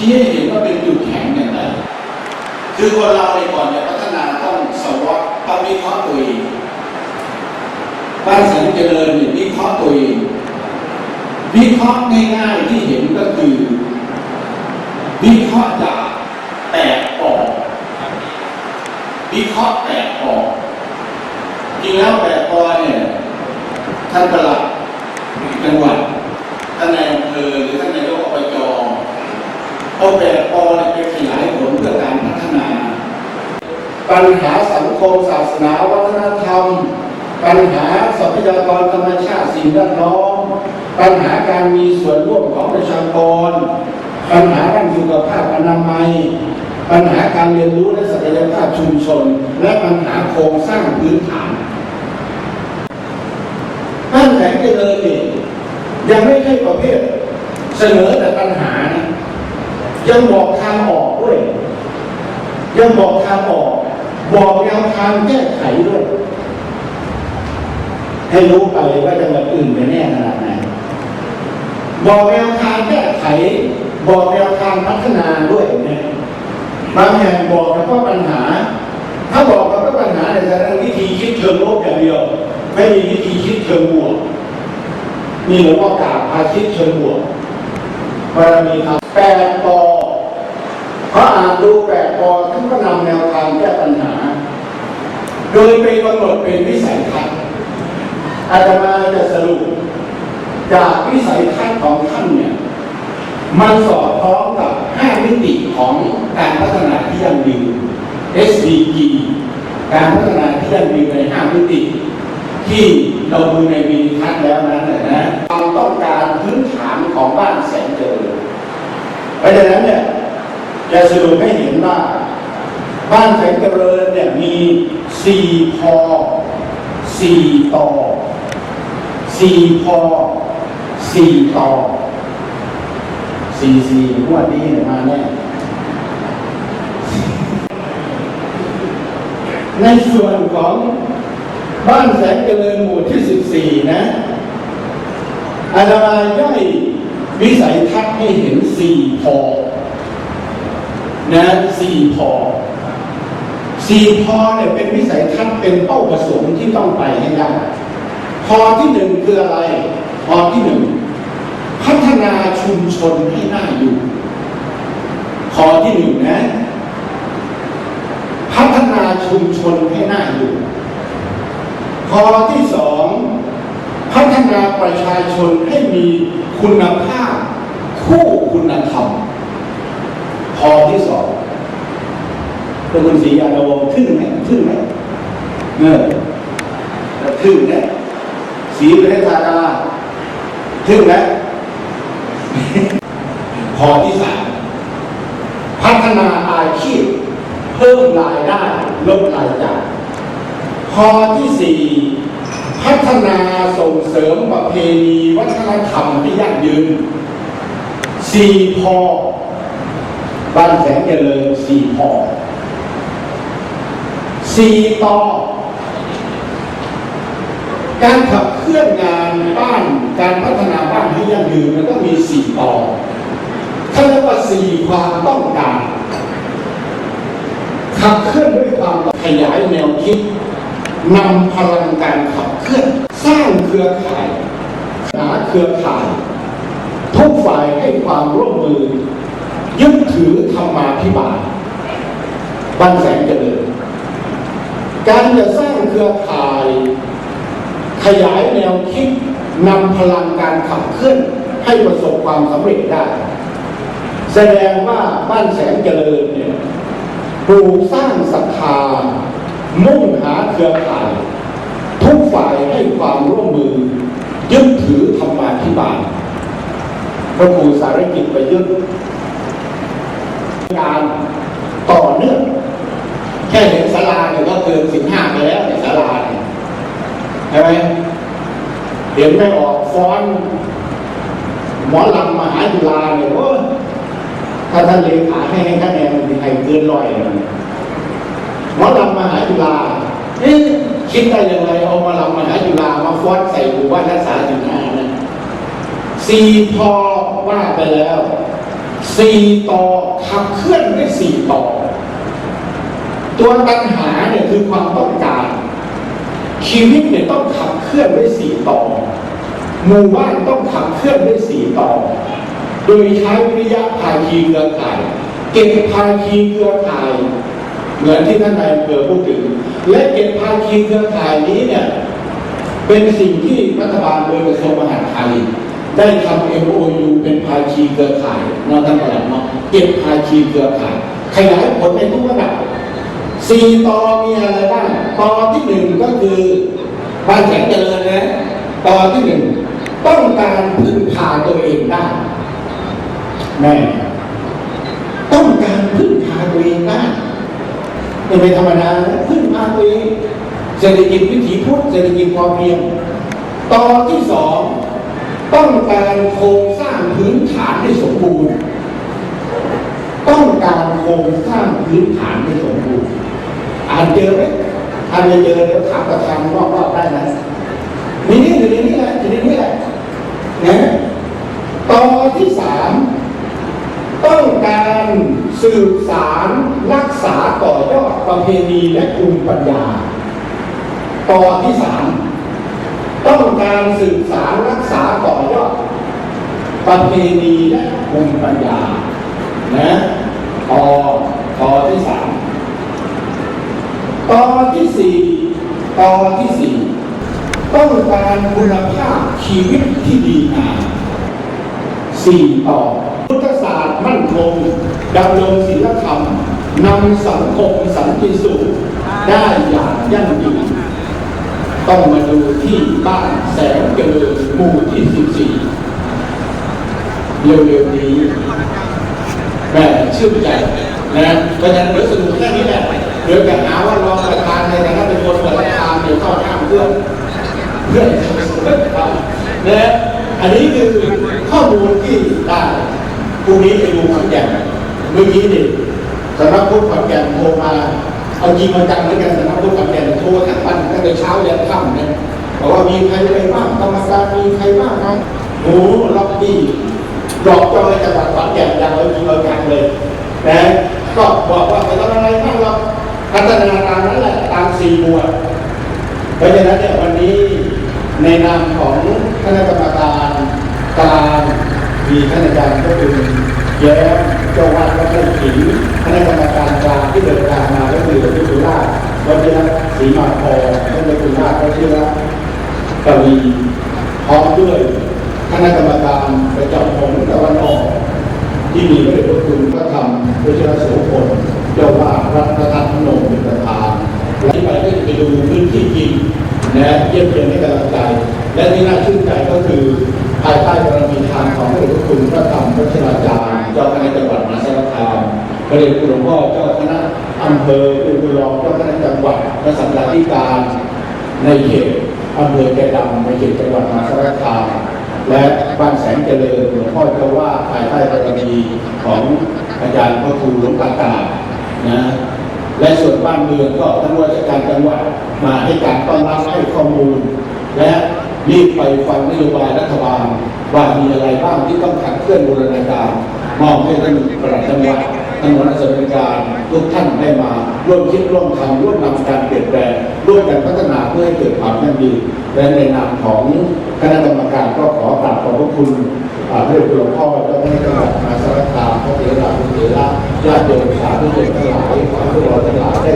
ชี้ให้เห็นว่าเป็นจุดแข็งอย่างไรคือคนเราในก่อนจะพัฒนาต้องสวอตต้องวิเคราะห์ตัวเองบ้านแสนเจริญเนี่ยวิเคราะห์ตัวเองวิเคราะห์ง่ายๆที่เห็นก็คือวิเคราะห์จากแตกออกวิเคราะห์แตกออกจริงแล้วแตกออกเนี่ยท่านประหลัดจังหวัดท่านนายอำเภอหรือท่านนายกอบจ เอาแตกออไปขยายผลเพื่อการพัฒนา ปัญหาสังคมศาสนาวัฒนธรรม ปัญหาทรัพยากรธรรมชาติสิ่งแวดล้อมปัญหาการมีส่วนร่วมของประชากร ปัญหาด้านสุขภาพอนามัย ปัญหาการเรียนรู้และศักยภาพชุมชน และปัญหาโครงสร้างพื้นฐานบ้านแสงเจริญนี่ยังไม่ใช่ประเภทเสนอแต่ปัญหานะ ยังบอกทางออกด้วย ยังบอกทางออก บอกแนวทางแก้ไขด้วย ให้รู้ไปว่าจังหวัดอื่นจะแน่ขนาดไหนบอกแนวทางแก้ไข บอกแนวทางพัฒนาด้วยเนี่ยบางแห่งบอกเฉพาปัญหา ถ้าบอกเฉพาะปัญหาเนี่ยแสดงวิธีคิดเชิงลบอย่างเดียว ไม่มีวิธีคิดเชิงบวกนี่หลวงพ่อกาวพาคิดเชิงบวกบารมีธรรมแปดปอ เพราะอ่านดูแปดปอท่านก็นำแนวทางแก้ปัญหา โดยไปกำหนดเป็นวิสัยทัศน์อาตมาจะสรุป จากวิสัยทัศน์ของท่านเนี่ยมันสอดคล้องกับ 5 มิติของการพัฒนาที่ยั่งยืน SDG การพัฒนาที่ยั่งยืนใน 5 มิติ ที่เราดูในวิดีทัศน์แล้วนั้นนะนะความต้องการพื้นฐานของบ้านแสนเจริญเพราะฉะนั้นเนี่ย จะสรุปให้เห็นว่า บ้านแสงเจริญเนี่ยมีสี่พอสี่ต่อสี่พอสี่ต่อสี่สี่วดนี้เนี่ยมาแน่ในส่วนของบ้านแสงเจริญหมู่ที่สิบสี่นะอาตมาย่อยวิสัยทัศน์ให้เห็นสี่พอ นะสี่พอสี่พอเนี่ยเป็นวิสัยทัศน์เป็นเป้าประสงค์ที่ต้องไปให้ได้พอที่หนึ่งคืออะไร พอที่หนึ่งพัฒนาชุมชนให้น่าอยู่ พอที่หนึ่งนะ พัฒนาชุมชนให้น่าอยู่พอที่สองพัฒนาประชาชนให้มีคุณภาพ คู่คุณธรรม พอที่สองเป็นคุณศรีอานวงศ์ขึ้นไหมขึ้นไหมเออขึ้นนะสีประเทศากาขึ้นไหมพอที่สามพัฒนาอาชีพ เพิ่มรายได้ลดรายจ่ายพอที่สี่พัฒนาส่งเสริมประเพณีวัฒนธรรมที่ยั่งยืนสี่พอ บ้านแสงเจริญสี่พอสี่ต่อ การขับเคลื่อนงานบ้านการพัฒนาบ้านให้ยั่งยืนมันก็มีสี่ต่อถ้าเรียกว่าสี่ความต้องการ ขับเคลื่อนด้วยความขยายแนวคิดนำพลังการขับเคลื่อนสร้างเครือข่ายหาเครือข่าย ทุกฝ่ายให้ความร่วมมือ ยึดถือธรรมาภิบาลบ้านแสงเจริญการจะสร้างเครือข่าย ขยายแนวคิดนำพลังการขับเคลื่อนให้ประสบความสำเร็จได้ แสดงว่าบ้านแสงเจริญเนี่ยปลูกสร้างศรัทธามุ่งหาเครือข่าย ทุกฝ่ายให้ความร่วมมือ ยึดถือธรรมาภิบาลพระครูสารกิจประยุทธ์ การต่อเนื่องแค่เห็นศาลาเนี่ยก็เกินสิบห้าไปแล้วในศาลาเนี่ยใช่ไหมเห็นไม่ออกฟ้อน หมอลำมหาจุฬาเนี่ยโอ้ถ้าท่านเลขาให้ให้คะแนนมันมีใครเกินร้อยเลยหมอลำมหาจุฬาเอ๊ะคิดได้ยังไงเอามาลำมหาจุฬามาฟ้อนใส่หมู่บ้านรักษาสินห้านะสี่พอว่าไปแล้ว สี่ต่อขับเคลื่อนด้วยสี่ต่อ ตัวตัณหาเนี่ยคือความต้องการชีวิตเนี่ยต้องขับเคลื่อนด้วยสี่ต่อหมู่บ้านต้องขับเคลื่อนด้วยสี่ต่อ โดยใช้วิริยะภาคีเครือข่าย เก็บภาคีเครือข่าย เหมือนที่ท่านนายอำเภอพูดถึง และเก็บภาคีเครือข่ายนี้เนี่ยเป็นสิ่งที่รัฐบาลโดยกระทรวงมหาดไทยได้ทำ MOU เป็นภาคีเครือข่าย นอกท่านประหลัดเนาะเก็บภาคีเครือข่ายขยายผลในทุกระดับสี่ตอมีอะไรบ้างตอที่หนึ่งก็คือบ้านแข็งเจริญนะตอที่หนึ่งต้องการพึ่งพาตัวเองได้แม่ต้องการพึ่งพาตัวเองได้ไม่เป็นธรรมดานะพึ่งพาตัวเองเศรษฐกิจวิถีพุทธเศรษฐกิจพอเพียงตอที่สองต้องการโครงสร้าง พื้นฐานให้สมบูรณ์ ต้องการโครงสร้างพื้นฐานให้สมบูรณ์อ่านเจอไหมอ่านไม่เจอเดี๋ยวถามประธานรอบๆได้นะมีนี่อยู่ในนี้แหละอยู่ในนี้แหละนะตอนที่สามต้องการสืบสารรักษาต่อยอดประเพณีและภูมิปัญญา ตอนที่สามต้องการสืบสารรักษาต่อ ประเพณีและภูมิปัญญา นะตอตอที่สามตอที่สี่ตอที่สี่ต้องการคุณภาพชีวิตที่ดีงามสี่ต่อ พุทธศาสตร์มั่นคงดำรงศีลธรรมนำสังคมสันติสุขได้อย่างยั่งยืนต้องมาดูที่บ้านแสงเจริญหมู่ที่สิบสี่ เร็วๆนี้แม่ชื่นใจนะเพราะฉะนั้นเดี๋ยวสรุปแค่นี้แหละเดี๋ยวจะหาว่ารองประธานในฐานะเป็นคนเปิดทางเดี๋ยวเข้าข้ามเพื่อนเพื่อนนะอันนี้คือข้อมูลที่ได้พรุ่งนี้ไปดูขอนแก่นเมื่อกี้นี่สำนักพุทธขอนแก่นโทรมาเอาจริงมาจังด้วยกันสำนักพุทธขอนแก่นโทรทั้งวันตั้งแต่เช้ายันค่ำเนี่ยบอกว่ามีใครไปบ้างกรรมการมีใครบ้างนะโอ้ล็อบบี้ ดอกจอยจังหวัดขอนแก่นอย่างเราจริงเราจังเลยนะก็บอกว่าไปทำอะไรบ้างเราพัฒนาตามนั้นแหละตามสี่หมวดเพราะฉะนั้นเนี่ยวันนี้ในนามของคณะกรรมการกลางมีท่านอาจารย์ก็คือแย้มเจ้าวัดวัดไร่ขิงคณะกรรมการกลางที่เดินทางมาก็คือหลวงพ่อสุราชวัชิรศรีมาพรท่านหลวงพ่อสุราชวัชิรกวีพร้อมด้วย คณะกรรมการประจำของตะวันออก ที่มีพระเดชพระคุณพระธรรมวชิรโสพลเจ้าว่ารัฐธรรมนงเป็นประธานและที่ไปก็จะไปดูพื้นที่จริงนะเยี่ยมเยียนให้กำลังใจ และที่น่าชื่นใจก็คือภายใต้บารมีทานของพระเดชพระคุณพระธรรมวชิราจารย์เจ้าคณะจังหวัดมหาสารคามพระเดชคุณหลวงพ่อเจ้าคณะอำเภอเป็นผู้รองเจ้าคณะจังหวัดและสังฆาธิการในเขตอำเภอแกดำในเขตจังหวัดมหาสารคาม และบ้านแสงเจริญหลวงพ่อเจ้าว่าภายใต้บารมีของอาจารย์พระครูหลวงตากานะและส่วนบ้านเมืองก็ทั้งราชการจังหวัดมาให้การต้อนรับให้ข้อมูล และรีบไปฟังนโยบายรัฐบาลว่ามีอะไรบ้างที่ต้องขับเคลื่อนบูรณาการมอบให้ท่านประหลัดจังหวัดท่านหัวหน้าส่วนราชการทุกท่านได้มาร่วมคิดร่วมทำร่วมนำการเปลี่ยนแปลงร่วมกันพัฒนาเพื่อให้เกิดความยั่งยืน และในนามของคณะกรรมการก็ขอกราบขอบพระคุณอ่าพระเดชคุณหลวงพ่อเจ้าคณะจังหวัดมหาสารคามพระเถระผู้เถระญาติโยมสาธุชนทั้งหลายขอให้พวกเราทั้งหลายได้